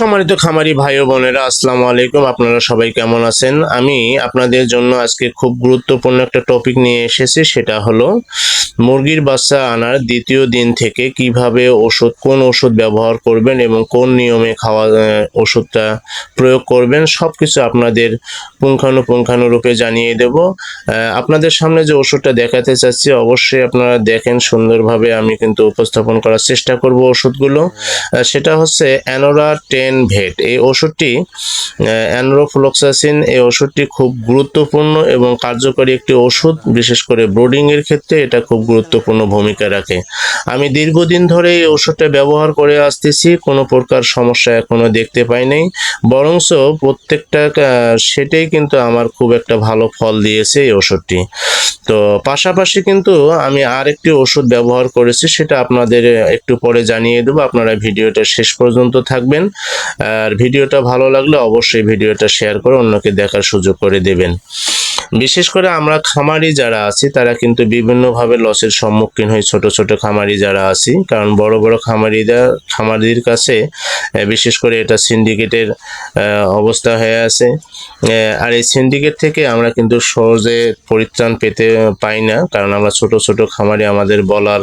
সম্মানিত খামারি ভাই ও বোনেরা, আসসালামু আলাইকুম। আপনারা সবাই কেমন আছেন? আমি আপনাদের জন্য আজকে খুব গুরুত্বপূর্ণ একটা টপিক নিয়ে এসেছি, সেটা হলো মুরগির বাচ্চা আনার দ্বিতীয় দিন থেকে কীভাবে ওষুধ, কোন ওষুধ ব্যবহার করবেন এবং কোন নিয়মে খাওয়া ওষুধটা প্রয়োগ করবেন সব কিছু আপনাদের পুঙ্খানুপুঙ্খানুরূপে জানিয়ে দেব। আপনাদের সামনে যে ওষুধটা দেখাতে চাচ্ছি, অবশ্যই আপনারা দেখেন, সুন্দরভাবে আমি কিন্তু উপস্থাপন করার চেষ্টা করব ওষুধগুলো। সেটা হচ্ছে অ্যানোরা টেন ভেট। এই ওষুধটি অ্যানোরোফ্লোক্সাসিন, এই ওষুধটি খুব গুরুত্বপূর্ণ এবং কার্যকরী একটি ওষুধ, বিশেষ করে ব্রোডিং এর ক্ষেত্রে এটা খুব গুরুত্বপূর্ণ ভূমিকা রাখে। আমি দীর্ঘদিন ধরে এই ওষুধটা ব্যবহার করে আসতেছি, কোনো প্রকার সমস্যা এখনও দেখতে পাই নাই। বরংস প্রত্যেকটা সেটাই কিন্তু আমার খুব একটা ভালো ফল দিয়েছে এই ওষুধটি। তো পাশাপাশি কিন্তু আমি আর একটি ওষুধ ব্যবহার করেছি, সেটা আপনাদের একটু পরে জানিয়ে দেবো। আপনারা ভিডিওটা শেষ পর্যন্ত থাকবেন। আর ভিডিওটা ভালো লাগলে অবশ্যই ভিডিওটা শেয়ার করে অন্যকে দেখার সুযোগ করে দেবেন। বিশেষ করে আমরা খামারি যারা আছি, তারা কিন্তু বিভিন্নভাবে লসের সম্মুখীন হই ছোট ছোট খামারি যারা আছি। কারণ বড় বড় খামারিরা খামারির কাছে বিশেষ করে এটা সিন্ডিকেটের অবস্থা হয়ে আছে। আর এই সিন্ডিকেট থেকে আমরা কিন্তু সহজে পরিত্রাণ পেতে পাই না, কারণ আমরা ছোট ছোট খামারি, আমাদের বলার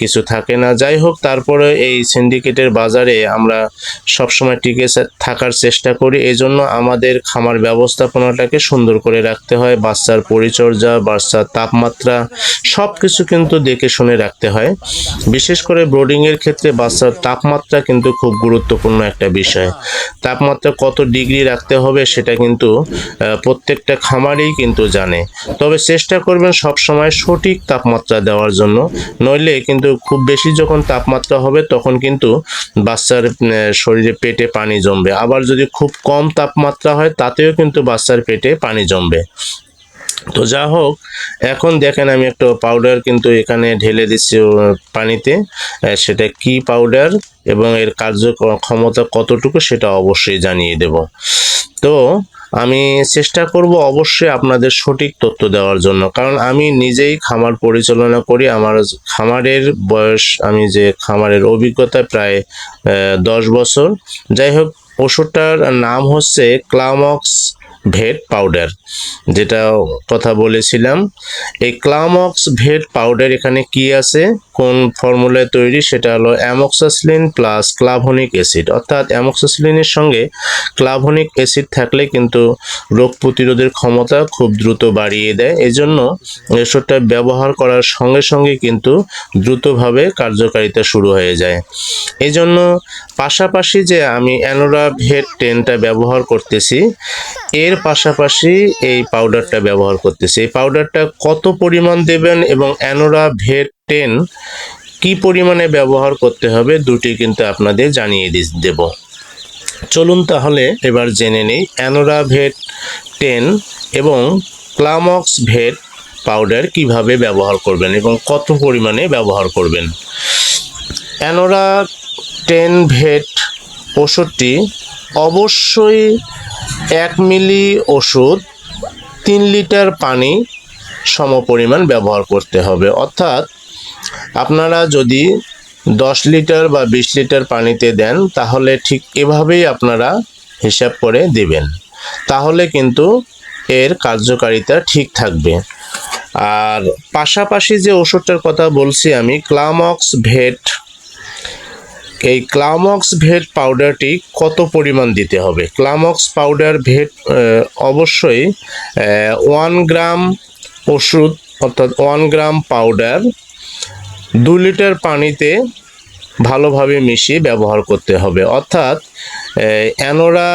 কিছু থাকে না। যাই হোক, তারপরে এই সিন্ডিকেটের বাজারে আমরা সবসময় টিকে থাকার চেষ্টা করি। এজন্য আমাদের খামার ব্যবস্থাপনাটাকে সুন্দর করে রাখতে হয়, বাচ্চার পরিচর্যা, বাচ্চার তাপমাত্রা সব কিছু কিন্তু দেখে শুনে রাখতে হয়। বিশেষ করে ব্রোডিং এর ক্ষেত্রে বাচ্চার তাপমাত্রা কিন্তু খুব গুরুত্বপূর্ণ একটা বিষয়। তাপমাত্রা কত ডিগ্রি রাখতে হবে সেটা কিন্তু প্রত্যেকটা খামারেই কিন্তু জানে। তবে চেষ্টা করবেন সব সময় সঠিক তাপমাত্রা দেওয়ার জন্য। নইলে কিন্তু খুব বেশি যখন তাপমাত্রা হবে তখন কিন্তু বাচ্চার শরীরে পেটে পানি জমবে। আবার যদি খুব কম তাপমাত্রা হয় তাতেও কিন্তু বাচ্চার পেটে পানি জমবে। তো যা হোক, এখন দেখেন আমি একটা পাউডার কিন্তু এখানে ঢেলে দিচ্ছি পানিতে। সেটা কি পাউডার এবং এর কার্য ক্ষমতা কতটুকু সেটা অবশ্যই জানিয়ে দেব। তো আমি চেষ্টা করব অবশ্যই আপনাদের সঠিক তথ্য দেওয়ার জন্য, কারণ আমি নিজেই খামার পরিচালনা করি। আমার খামারের বয়স, আমি যে খামারের অভিজ্ঞতা প্রায় দশ বছর। যাই হোক ওষুধটার নাম হচ্ছে ক্লামক্স ভেট পাউডার, যেটা কথা বলেছিলাম। এই ক্লামক্স ভেট পাউডার এখানে কি আছে? কোন ফর্মুলায় তৈরি? সেটা হলো অ্যামক্সাসলিন প্লাস ক্লাভনিক অ্যাসিড। অর্থাৎ অ্যামক্সাসিলিনের সঙ্গে ক্লাভনিক অ্যাসিড থাকলে কিন্তু রোগ প্রতিরোধের ক্ষমতা খুব দ্রুত বাড়িয়ে দেয়। এজন্য এসবটা ব্যবহার করার সঙ্গে সঙ্গে কিন্তু দ্রুতভাবে কার্যকারিতা শুরু হয়ে যায়। এই জন্য পাশাপাশি যে আমি অ্যানোরা ভেট টেনটা ব্যবহার করতেছি, এর পাশাপাশি এই পাউডারটা ব্যবহার করতেছি। এই পাউডারটা কত পরিমাণ দেবেন এবং অ্যানোরা ভেট টেন কি পরিমাণে ব্যবহার করতে হবে দুটি কিন্তু আপনাদের জানিয়ে দেব। চলুন তাহলে এবার জেনে নেই অ্যানোরা ভেট টেন এবং ক্লামক্স ভেট পাউডার কীভাবে ব্যবহার করবেন এবং কত পরিমাণে ব্যবহার করবেন। অ্যানোরা টেন ভেট ওষুধটি অবশ্যই এক মিলি ওষুধ, তিন লিটার পানি সমপরিমাণ ব্যবহার করতে হবে। অর্থাৎ আপনারা যদি দশ লিটার বা বিশ লিটার পানিতে দেন, তাহলে ঠিক এভাবেই আপনারা হিসাব করে দেবেন। তাহলে কিন্তু এর কার্যকারিতা ঠিক থাকবে। আর পাশাপাশি যে ওষুধটার কথা বলছি আমি, ক্লামক্স ভেট এই ক্লামক্স ভেট পাউডারটি কত পরিমাণ দিতে হবে? ক্লামক্স পাউডার ভেট অবশ্যই ওয়ান গ্রাম ওষুধ, অর্থাৎ ওয়ান গ্রাম পাউডার দু লিটার পানিতে ভালোভাবে মিশিয়ে ব্যবহার করতে হবে। অর্থাৎ অ্যানোরা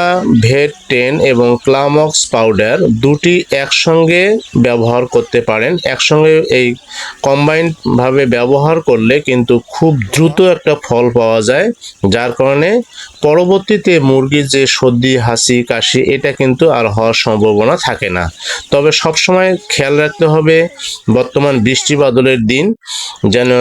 ভেট টেন এবং ক্লামক্স পাউডার দুটি একসঙ্গে ব্যবহার করতে পারেন। একসঙ্গে এই কম্বাইন্ডভাবে ব্যবহার করলে কিন্তু খুব দ্রুত একটা ফল পাওয়া যায়, যার কারণে পরবর্তীতে মুরগির যে সর্দি, হাসি, কাশি, এটা কিন্তু আর হওয়ার সম্ভাবনা থাকে না। তবে সবসময় খেয়াল রাখতে হবে, বর্তমান বৃষ্টি বাদলের দিন যেন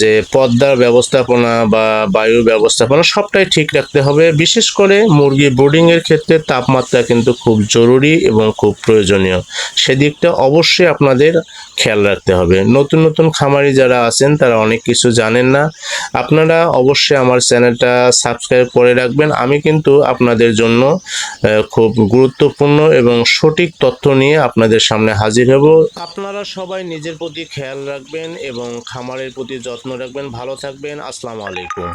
যে পদ্মার ব্যবস্থাপনা বা বায়ু ব্যবস্থাপনা সবটাই ঠিক রাখতে হবে। বিশেষ করে মুরগি ব্রুডিং এর ক্ষেত্রে তাপমাত্রা কিন্তু খুব জরুরি এবং খুব প্রয়োজনীয়। সেদিকটা অবশ্যই আপনাদের খেয়াল রাখতে হবে। নতুন নতুন খামারি যারা আছেন, তারা অনেক কিছু জানেন না। আপনারা অবশ্যই আমার চ্যানেলটা সাবস্ক্রাইব করে রাখবেন। আমি কিন্তু আপনাদের জন্য খুব গুরুত্বপূর্ণ এবং সঠিক তথ্য নিয়ে আপনাদের সামনে হাজির হব। আপনারা সবাই নিজের প্রতি খেয়াল রাখবেন এবং খামারের প্রতি যত্ন রাখবেন। ভালো থাকবেন। আসসালামু আলাইকুম।